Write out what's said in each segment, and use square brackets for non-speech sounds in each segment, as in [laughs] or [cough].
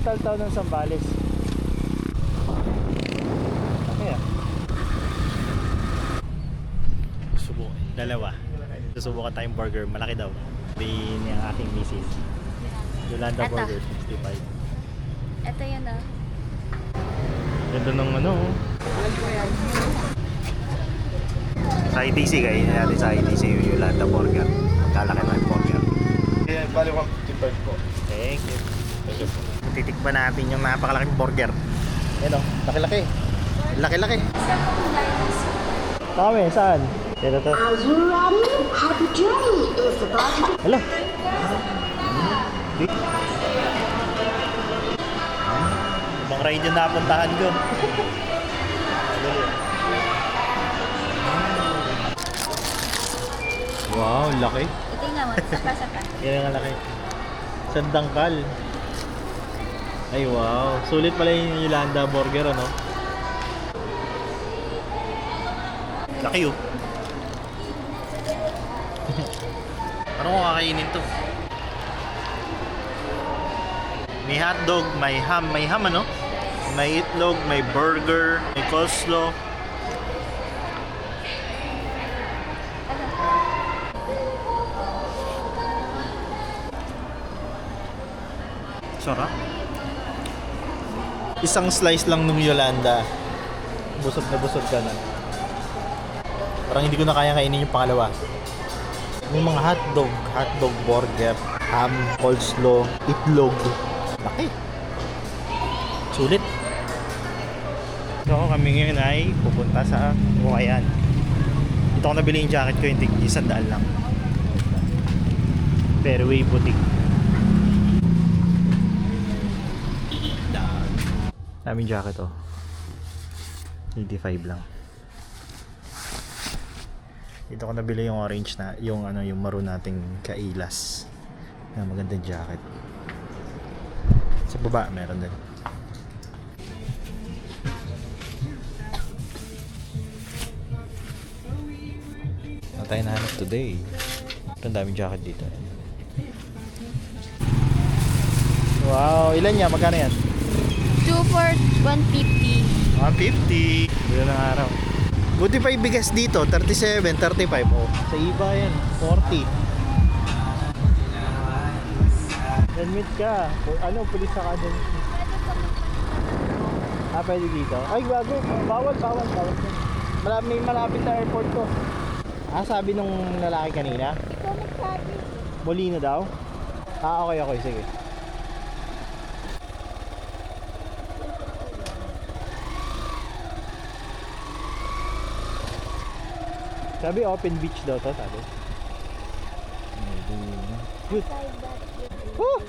hospital daw ng Sambales. Kaya. Subukan. Dalawa. Susubukan tayong burger. Malaki daw. Sabi ni ang aking misis. Yolanda Eto. Burger, 65. Ito yun ah. Ganda ng ano. oh. Sa ITC kayo natin sa ITC yung Yolanda Burger. Magkalaki yung burger. Eh, bali 155 po. Thank you. Thank you. Titikman natin yung napakalaking burger. Yan o, laki-laki. Laki-laki. Kami, saan? Dito to. Are you ready? Happy journey is about to Hello. Ibang ride yung napuntahan ko. wow, laki. Tingnan mo, sapa-sapa. Yan ang laki. Sandangkal. Ay wow. Sulit pala yung Yolanda Burger ano. Laki oh. [laughs] Ano kung kakainin to? May hotdog, may ham, may ham ano? May itlog, may burger, may coleslaw. Sarap. Isang slice lang nung Yolanda. Busog na busog ka na. Parang hindi ko na kaya kainin yung pangalawa. Yung mga hotdog, hotdog burger, ham, coleslaw, itlog. Laki. Sulit. So kami ngayon ay pupunta sa Hukayan. Ito ko nabili yung jacket ko, yung tig isang daan lang. Fairway Boutique. Daming jacket oh. 85 lang. Dito ko nabili yung orange na, yung ano, yung maroon nating kailas. Na magandang jacket. Sa baba meron din. Ano tayo nahanap today? Ang daming jacket dito. Wow, ilan niya? Magkano yan? 2 for 150. 150. Yun ang araw. Buti pa yung bigas dito, 37, 35. Oh. Sa iba yan, 40. Admit ka. Ano, pulis ka dun. Ah, pwede dito? Ay, bago. Bawal, bawal, bawal. May malapit na airport ko. Ah, sabi nung lalaki kanina? Ikaw nagsabi. Molino daw? Ah, okay, okay. Sige. Sabi open beach daw to, sabi. Good. Woo!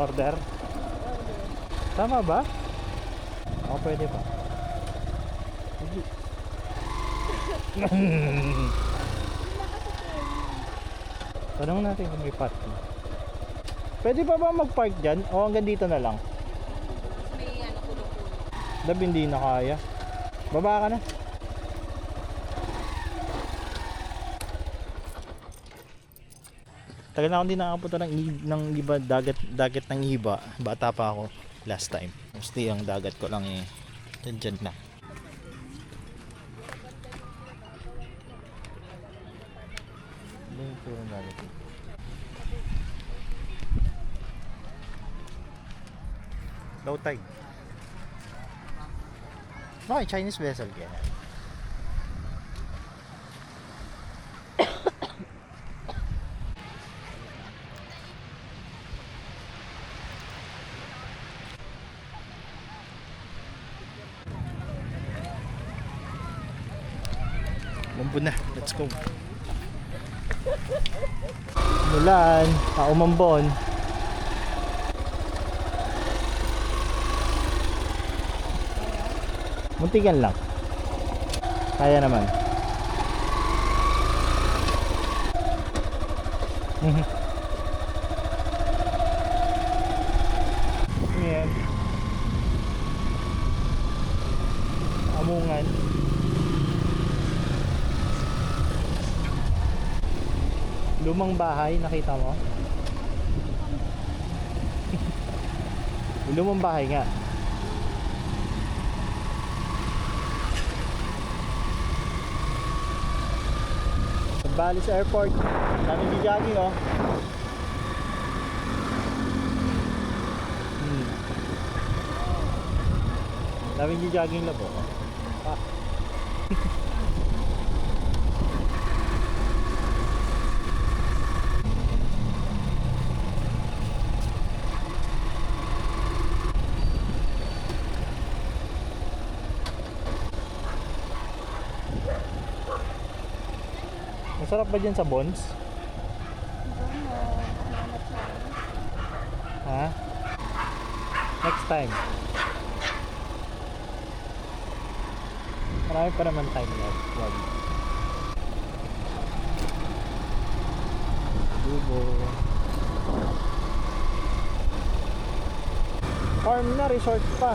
order. Tama ba? Ako pwede pa. [laughs] Tanong natin kung may parking. Pwede pa ba mag-park dyan? O hanggang dito na lang? May ano, kulo-kulo. Dab hindi na kaya. Baba ka na. Tagal na ako hindi nakapunta ng, ng iba, dagat, dagat ng iba. Bata pa ako last time. Mostly ang dagat ko lang eh. Dyan, dyan na. Ano yung puro Low tide. Bakit Chinese vessel kaya? Mambo na. Let's go. Mulan. Paumambon. Muntikan lang. Kaya naman. Ayan. [laughs] Amungan. Lumang bahay, nakita mo? [laughs] Lumang bahay nga. Bali airport. Dami jogging oh. Hmm. Daming jogging na po. Ah. [laughs] Masarap ba dyan sa Bonds? Ha? Next time. Marami pa naman time left. Wag. Dubo. Farm na, resort pa.